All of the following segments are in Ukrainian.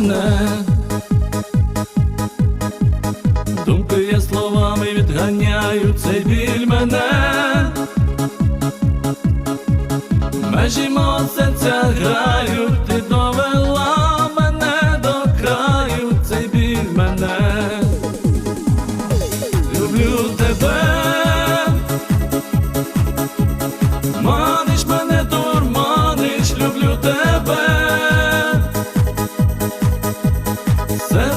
мене. Думки я словами відганяю цей біль мене. Межі мого серця грають, ти довела мене до краю, цей біль мене. Люблю тебе,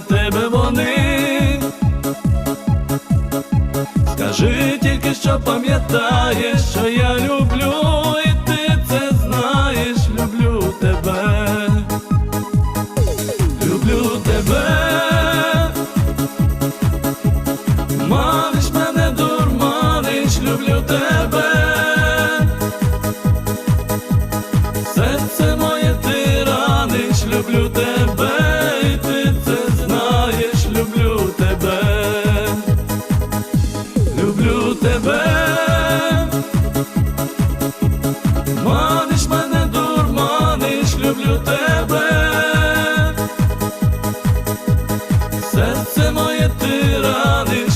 тебе вони. Скажи тільки, що пам'ятаєш, що я люблю, і ти це знаєш, люблю тебе, люблю тебе, маниш мене, дурманиш, люблю тебе. Серце моє ти раниш, люблю тебе. люблю тебе, серце моє ти ранив